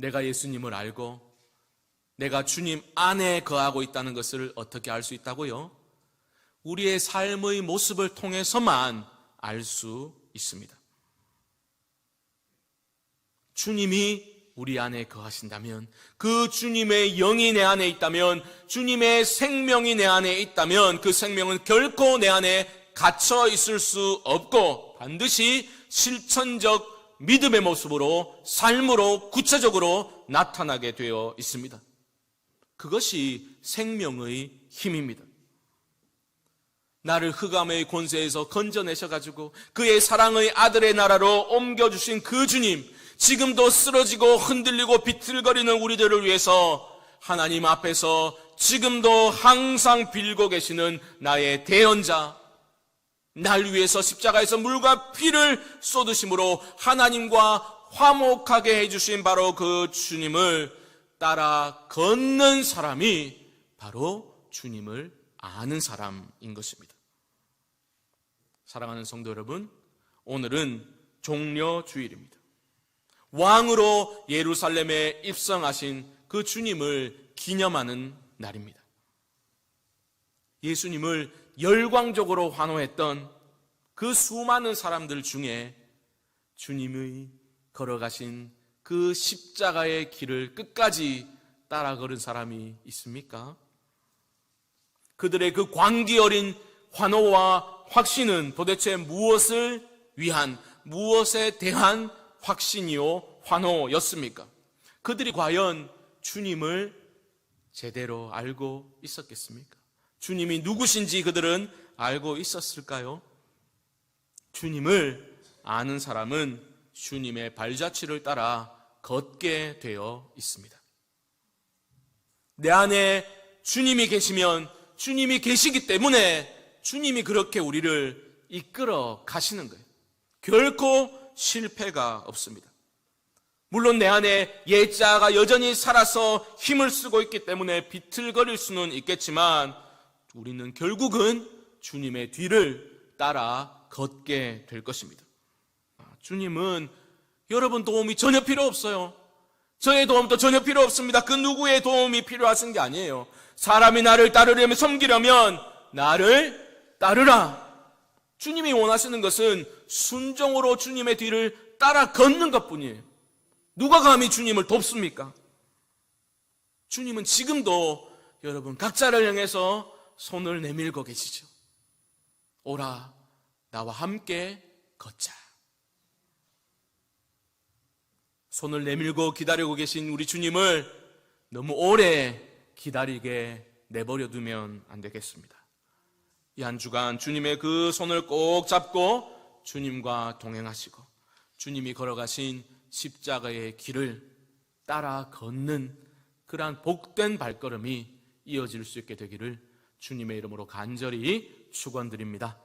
내가 예수님을 알고 내가 주님 안에 거하고 있다는 것을 어떻게 알 수 있다고요? 우리의 삶의 모습을 통해서만 알 수 있습니다. 주님이 우리 안에 거하신다면, 그 주님의 영이 내 안에 있다면, 주님의 생명이 내 안에 있다면, 그 생명은 결코 내 안에 갇혀 있을 수 없고, 반드시 실천적 믿음의 모습으로, 삶으로, 구체적으로 나타나게 되어 있습니다. 그것이 생명의 힘입니다. 나를 흑암의 권세에서 건져내셔가지고 그의 사랑의 아들의 나라로 옮겨주신 그 주님, 지금도 쓰러지고 흔들리고 비틀거리는 우리들을 위해서 하나님 앞에서 지금도 항상 빌고 계시는 나의 대언자, 날 위해서 십자가에서 물과 피를 쏟으심으로 하나님과 화목하게 해주신 바로 그 주님을 따라 걷는 사람이 바로 주님을 아는 사람인 것입니다. 사랑하는 성도 여러분, 오늘은 종려 주일입니다. 왕으로 예루살렘에 입성하신 그 주님을 기념하는 날입니다. 예수님을 열광적으로 환호했던 그 수많은 사람들 중에 주님의 걸어가신 그 십자가의 길을 끝까지 따라 걸은 사람이 있습니까? 그들의 그 광기 어린 환호와 확신은 도대체 무엇을 위한, 무엇에 대한 확신이요, 환호였습니까? 그들이 과연 주님을 제대로 알고 있었겠습니까? 주님이 누구신지 그들은 알고 있었을까요? 주님을 아는 사람은 주님의 발자취를 따라 걷게 되어 있습니다. 내 안에 주님이 계시면 주님이 계시기 때문에 주님이 그렇게 우리를 이끌어 가시는 거예요. 결코 실패가 없습니다. 물론 내 안에 예자가 여전히 살아서 힘을 쓰고 있기 때문에 비틀거릴 수는 있겠지만 우리는 결국은 주님의 뒤를 따라 걷게 될 것입니다. 주님은 여러분 도움이 전혀 필요 없어요. 저의 도움도 전혀 필요 없습니다. 그 누구의 도움이 필요하신 게 아니에요. 사람이 나를 따르려면 섬기려면 나를 따르라. 주님이 원하시는 것은 순종으로 주님의 뒤를 따라 걷는 것 뿐이에요. 누가 감히 주님을 돕습니까? 주님은 지금도 여러분 각자를 향해서 손을 내밀고 계시죠. 오라, 나와 함께 걷자. 손을 내밀고 기다리고 계신 우리 주님을 너무 오래 기다리게 내버려 두면 안 되겠습니다. 이 한 주간 주님의 그 손을 꼭 잡고 주님과 동행하시고 주님이 걸어가신 십자가의 길을 따라 걷는 그러한 복된 발걸음이 이어질 수 있게 되기를 주님의 이름으로 간절히 축원드립니다.